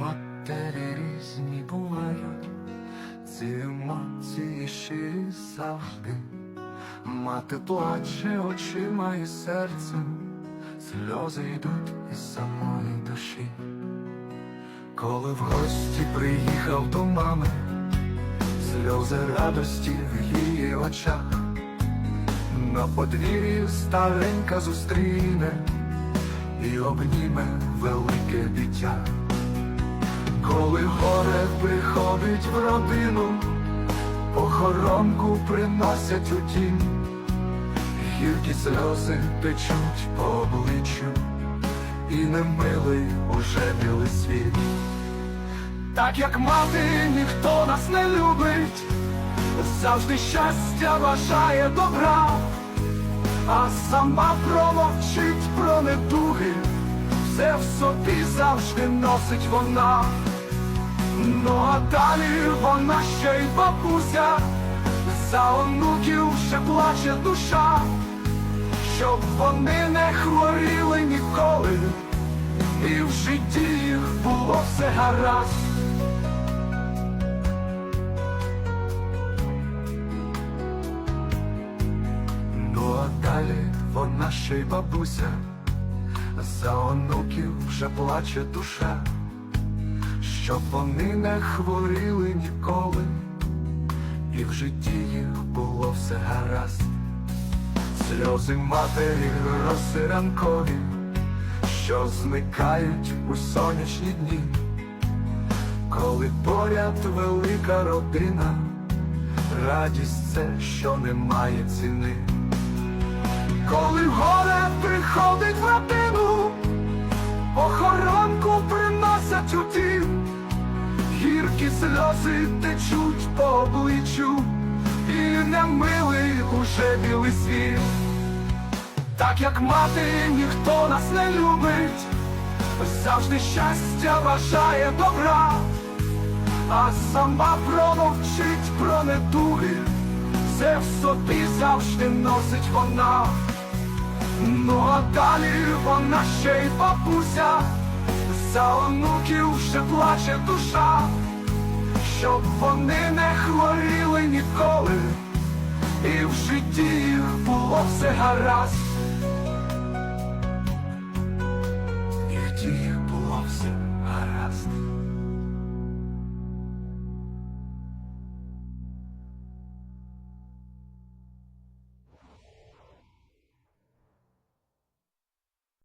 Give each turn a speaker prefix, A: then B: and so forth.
A: Матері різні бувають, ці емоції щирі завжди. Мати плаче очима і серцем, сльози йдуть із самої душі. Коли в гості приїхав до мами, сльози радості в її очах, на подвір'ї старенька зустріне і обніме велике дитя. Коли горе приходить в родину, похоронку приносять у дім, гіркі сльози течуть по обличчю, і немилий уже білий світ. Так як мати ніхто нас не любить, завжди щастя бажає добра, а сама промовчить про недуги, все в собі завжди носить вона. Ну а далі вона ще й бабуся, за онуків ще плаче душа, щоб вони не хворіли ніколи, і в житті їх було все гаразд. Ну а далі вона ще й бабуся, за онуків вже плаче душа, щоб вони не хворіли ніколи, і в житті їх було все гаразд. Сльози матері роси ранкові, що зникають у сонячні дні, коли поряд велика родина, радість це, що не має ціни. Коли горе приходить в родину, охоронку приносять у гіркі сльози течуть по обличчю, і немилий уже білий світ. Так як мати ніхто нас не любить, завжди щастя бажає добра, а сама промовчить про недуги, все в собі завжди носить вона. Ну а далі вона ще й бабуся, за онуків ще плаче душа, щоб вони не хворіли ніколи, і в житті їх було все гаразд.